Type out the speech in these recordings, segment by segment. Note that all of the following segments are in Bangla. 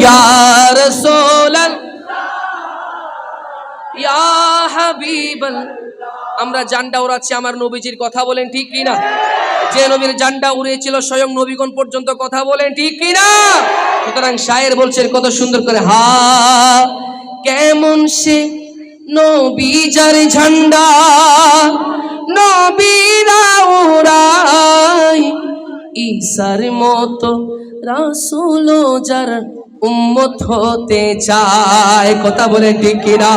ইয়া রাসূলাল ইয়া হাবিবাল আমরা জান্ডা উড়াচ্ছি, আমার নবীজির কথা বলেন ঠিক কি না যে নবীর জান্ডা উড়িয়েছিল স্বয়ং নবীগণ পর্যন্ত কথা বলেন ঠিক কি না সুতরাং শায়ের বলছেন, কত সুন্দর করে, হা, কেমন সে নবী যার ঝান্ডা নবীরা উড়াই ঈশার মতো রাসূল যার উম্মত হতে চায়। কথা বলে টিকিরা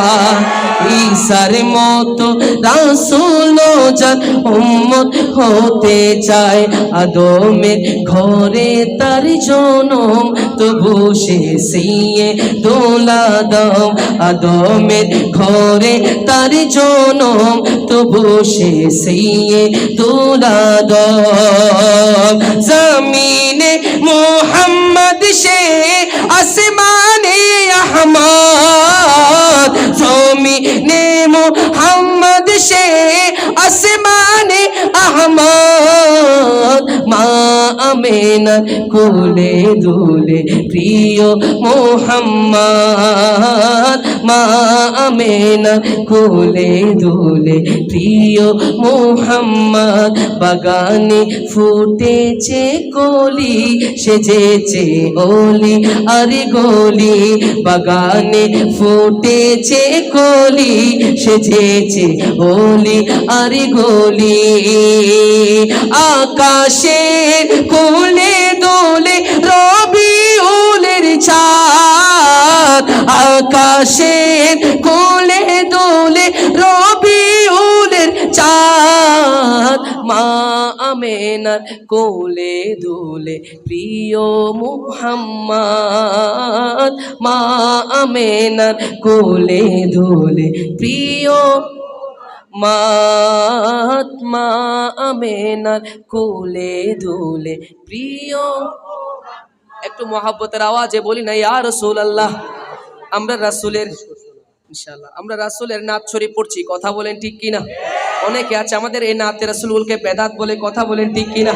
ঈশার মতো রাসূল যার উম্মত হতে চায়। আদমের ঘরে তার জনম, তবু সে সিয়ে দোলা দম। আদমের ঘরে তার জনম, তবু সে সিয়ে দোলা দাও Assim আমেনা কোলে দুলে প্রিয় মোহাম্মদ, মা আমেনা কোলে দুলে প্রিয় মোহাম্মদ, বাগানে ফুটেছে কলি, সেজেছে ওলি আরে গলি, বাগানে ফুটেছে কলি, সেজেছে ওলি আরে গলি আকাশের কোলে দোলে রবি উলের চাঁদ। আকাশের কোলে দোলে রবি উলের চাঁদ। মা আমেনার কোলে দোলে প্রিয় মুহাম্মদ। মা আমেনার কোলে দোলে প্রিয় মাতমা আমেনার কোলে দোলে। প্রিয়, একটু মহাব্বতের আওয়াজে বলি না, ইয়া রসুল আল্লাহ আমরা রাসুলের, ইনশাআল্লাহ, আমরা রাসুলের নাচ শরীফ পড়ছি, কথা বলেন ঠিক কিনা? অনেকে আছে আমাদের এই নাতে রাসুলকে বেদাত বলে কথা বলেন ঠিক কিনা?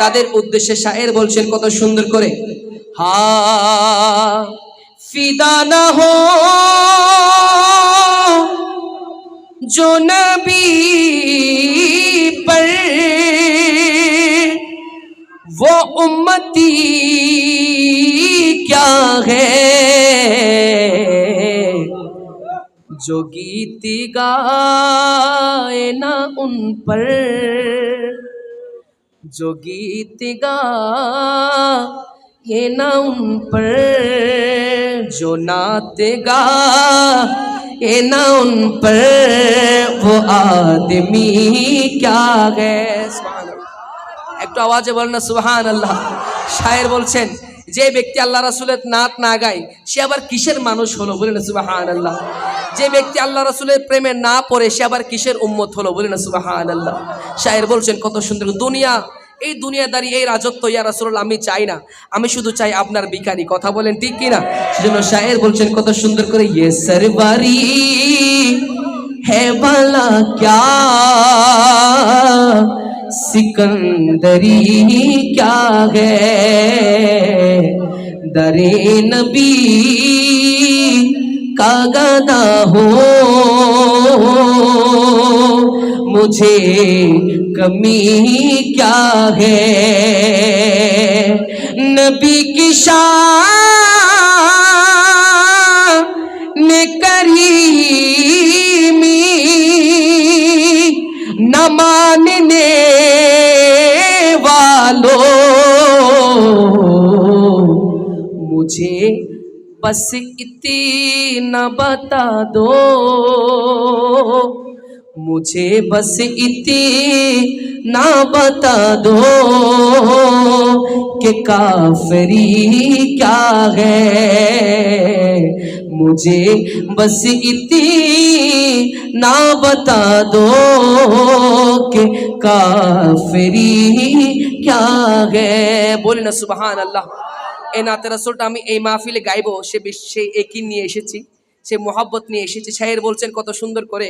তাদের উদ্দেশ্যে শায়ের বলছেন কত সুন্দর করে, হা, ফিদা না হো जो وہ امتی کیا ہے؟ جو گیتی گائے نہ ان پر، جو گیت گا یہ نہ ان پر، جو نعت گا یہ نہ ان پر، وہ آدمی کیا ہے؟ একটু আওয়াজে বলেন না সুহান আল্লাহ শায়ের বলছেন, যে ব্যক্তি আল্লাহ রাসুলের নাত না গায়, সে আবার কিসের মানুষ হলো বলে না সুবাহান আল্লাহ যে ব্যক্তি আল্লাহ রাসুলের প্রেমে না পড়ে, সে আবার কিসের উম্মত হলো বলে না সুবাহান আল্লাহ শায়ের বলছেন, কত সুন্দর দুনিয়া। এই দুনিয়াদারি এই রাজত্ব, ইয়া রাসুল আমি চাই না। আমি শুধু চাই আপনার বিকারি কথা বলেন ঠিক কিনা? সেজন্য শায়ের বলছেন, কত সুন্দর করে ইয়ে সর বাড়ি হে বালা, ক্যা سکندری کیا ہے؟ در نبی کا گدا ہو۔ مجھے کمی کیا ہے؟ نبی کی شان کریمی نماز مجھے بس اتنا بتا دو مجھے بس اتنا بتا دو کہ کافری کیا ہے مجھے بس اتنا بتا دو کہ کافری کیا ہے بولنا سبحان اللہ এই নাতে রাসূলটা আমি এই মাহফিলে গাইবো, সে সেই একই নিয়ে এসেছি, সে মোহাব্বত নিয়ে এসেছি। সাহের বলছেন, কত সুন্দর করে